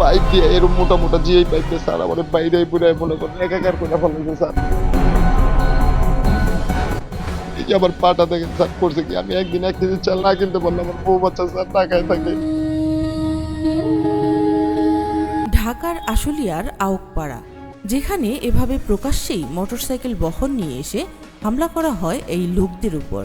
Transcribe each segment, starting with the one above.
Pipe দিয়ে এরকম মোটা মোটা জিআই পাইপ দিয়ে স্যার, আমার বাইরে পুরে মনে করেন, একাকার করে ফেলাইছে স্যার। যে আমার পাটা দেখেন স্যার, করছে কি? আমি একদিন এক কেজি চাল না কিনতে পারলাম আমার বউ বাচ্চা স্যার টাকায় থাকে। ঢাকার আশুলিয়ার আউকপাড়া, যেখানে এভাবে প্রকাশ্যেই মোটরসাইকেল বহন নিয়ে এসে হামলা করা হয় এই লোকদের উপর।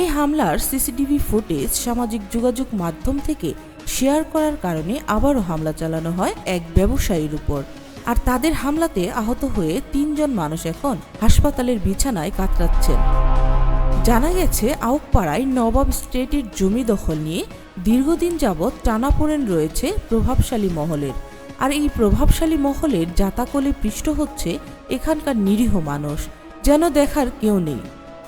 এই হামলার সিসিটিভি ফুটেজ সামাজিক যোগাযোগ মাধ্যম থেকে শেয়ার করার কারণে আবারও হামলা চালানো হয় এক ব্যবসায়ীর উপর। আর তাদের হামলাতে আহত হয়ে তিনজন মানুষ এখন হাসপাতালের বিছানায় কাতরাচ্ছেন। জানা গেছে, আউকপাড়ায় নবাব স্টেটের জমি দখল নিয়ে দীর্ঘদিন যাবৎ টানাপোড়েন রয়েছে প্রভাবশালী মহলের। আর এই প্রভাবশালী মহলের জাতাকলে পৃষ্ঠ হচ্ছে এখানকার নিরীহ মানুষ, যেন দেখার কেউ নেই।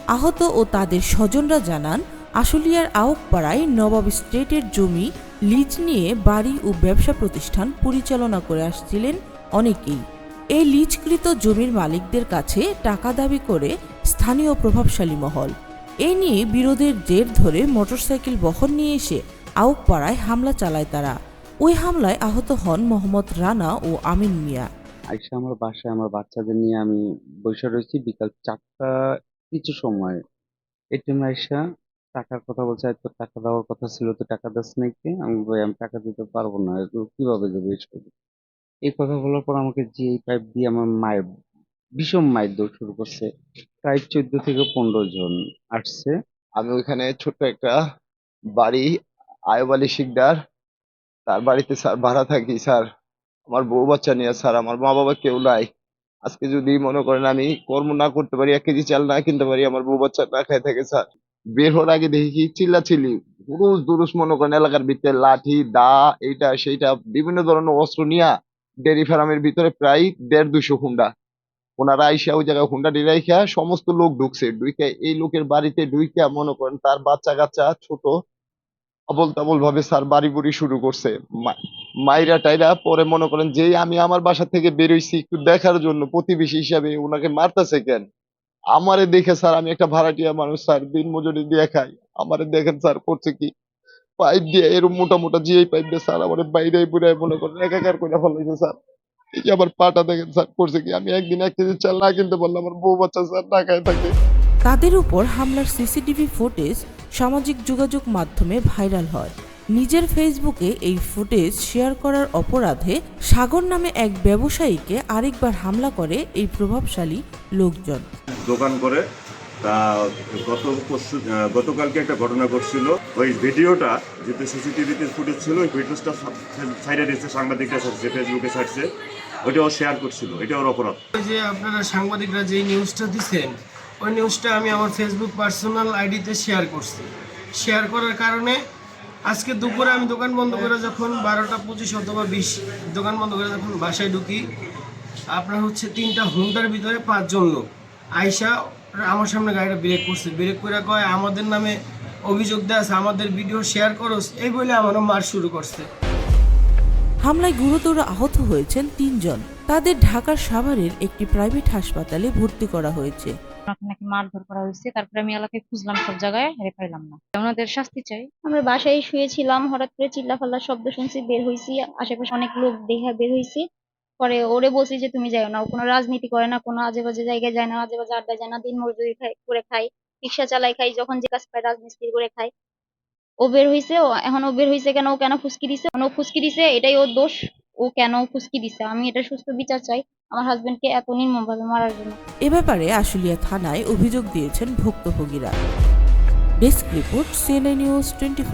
আহত ও তাদের স্বজনরা জানান, আশুলিয়ার আউকপাড়ায় নবাব স্টেটের জমি লিজ নিয়ে বাড়ি ও ব্যবসা প্রতিষ্ঠান পরিচালনা করে আসছিলেন অনেকেই। এই লিজকৃত জমির মালিকদের কাছে টাকা দাবি করে স্থানীয় প্রভাবশালী মহল। এই নিয়ে বিরোধের জের ধরে মোটরসাইকেল বহন নিয়ে এসে আউকপাড়ায় হামলা চালায় তারা। ওই হামলায় আহত হন মোহাম্মদ রানা ও আমিন মিয়া। আইসা আমার বাসায় আমার বাচ্চাদের নিয়ে আমি বসে রয়েছি বিকাল চারটা কিছু সময়। এটিএম আইসা টাকার কথা বলছে তো টাকা দেওয়ার কথা ছিল তো টাকা দাস নাকি আমি ভাই আমি টাকা দিতে পারব না কীভাবে দেবো এইসব এই কথা বলার পর আমাকে যে এই পাইপ দিয়ে আমার মায়ের, ভীষণ মায়ের দৌড় শুরু করছে। প্রায় চোদ্দ থেকে পনেরো জন আসছে। আমি ওইখানে ছোট্ট একটা বাড়ি আয়ব আলী শিকদার, তার বাড়িতে স্যার ভাড়া থাকি, স্যার। আমার বউ বাচ্চা নিয়ে, স্যার, আমার মা বাবা কেউ নাই। আজকে যদি মনে করেন আমি কর্ম না করতে পারি, এক কেজি চাল না কিনতে পারি, আমার বউ বাচ্চা না খাই থাকে, স্যার। বের হওয়ার আগে দেখি কি চিল্লা চিল্লি দুরুস দুরুস মনে করেন এলাকার ভিতরে, লাঠি, দা, এইটা, সেইটা, বিভিন্ন ধরনের অস্ত্র নিয়ে ডেরি ফার্মের ভিতরে প্রায় দেড় দুশো হুন্ডা। ওনারা আইসা ওই জায়গায় হুন্ডা ডিরাইখা, সমস্ত লোক ঢুকছে। ঢুইকা এই লোকের বাড়িতে ঢুইকা মনে করেন তার বাচ্চা কাচ্চা ছোট আবল তাবল ভাবে স্যার বাড়ি বুড়ি শুরু করছে। মাইরা টাইরা পরে মনে করেন, যেই আমি আমার বাসা থেকে বেরোইছি, একটু দেখার জন্য প্রতিবেশী হিসাবে ওনাকে মারতেছে কেন? আমারে দেখে স্যার, আমি একটা ভাড়াটিয়া মানুষ, স্যার, দিন মজুরি দিয়ে খাই। আমারে দেখেন স্যার, করছে কি? পাইপ দিয়ে এরকম মোটা মোটা জিআই পাইপ দিয়ে স্যার আমার বাইরে বুড়ে মনে করেন, একাকার করে ফেলাইছে স্যার। এই যে আমার পাটা দেখেন স্যার, করছে কি? আমি একদিন এক কেজি চাল না কিনতে পারলাম আমার বউ বাচ্চা স্যার টাকায় থাকে। তাদের উপর হামলার সিসিটিভি ফুটেজ সামাজিক যোগাযোগ মাধ্যমে ভাইরাল হয়। নিজের ফেসবুকে এই ফুটেজ শেয়ার করার অপরাধে সাগর নামে এক ব্যবসায়ীকে আরেকবার হামলা করে এই প্রভাবশালী লোকজন। দোকান করে। তা গত পরশু গতকালকে একটা ঘটনা ঘটছিল। ওই ভিডিওটা যেতে সিসিটিভিতে ফুটেজ ছিল, ওই ভিডিওটা সাইডে দিচ্ছে সাংবাদিকরা ছাড়ছে, ফেসবুকে ছাড়ছে। ওইটা ও শেয়ার করছিল এটা ওর অপরাধ। যে আপনারা সাংবাদিকরা যে নিউজটা দিচ্ছেন ওই নিউজটা আমি আমার ফেসবুক পার্সোনাল আইডিতে শেয়ার করছি। শেয়ার করার কারণে আজকে দুপুরে আমি দোকান বন্ধ করে যখন বারোটা পঁচিশ অথবা বিশ, দোকান বন্ধ করে যখন বাসায় ঢুকি, আপনার হচ্ছে তিনটা হুন্ডার ভিতরে পাঁচজন লোক। আয়সা আমার সামনে গাড়িটা ব্রেক করছে। ব্রেক করে কয় আমাদের নামে অভিযোগ দেয় আমাদের ভিডিও শেয়ার করোস এই বলে আমারও মার শুরু করছে। হামলায় গুরুতর আহত হয়েছেন তিনজন। তাদের ঢাকার সাভারের একটি প্রাইভেট হাসপাতালে ভর্তি করা হয়েছে। নাকি মারধর করা হয়েছে তারপরে আমি এলাকায় খুঁজলাম সব জায়গায় হেরে পাইলাম না। ওনাদের শাস্তি চাই। আমরা বাসায় শুয়েছিলাম হঠাৎ করে চিল্লাফাল্লার শব্দ শুনছি বের হয়েছি আশেপাশে অনেক লোক দেখা বের হইছি। পরে ওরে বলছি যে, তুমি যাও না, ও কোনো রাজনীতি করে না, কোনো আজে বাজে জায়গায় যায় না আজে বাজে আড্ডা যায় না, দিন মজুরি খাই করে খাই রিক্সা চালাই খাই যখন যে কাজ পায় রাজমিস্ত্রি করে খাই ও বের হইছে, ও এখন ও বের হইছে কেন, ও কেন ফুসকি দিছে? ও ফুসকি দিছে, এটাই ওর দোষ, ও কেন ফুসকি দিছে? আমি এটা সুস্থ বিচার চাই, আমার হাজবেন্ডকে এত নির্মমভাবে মারার জন্য। এ ব্যাপারে আশুলিয়া থানায় অভিযোগ দিয়েছেন ভুক্তভোগীরা। Desk report CNA news twenty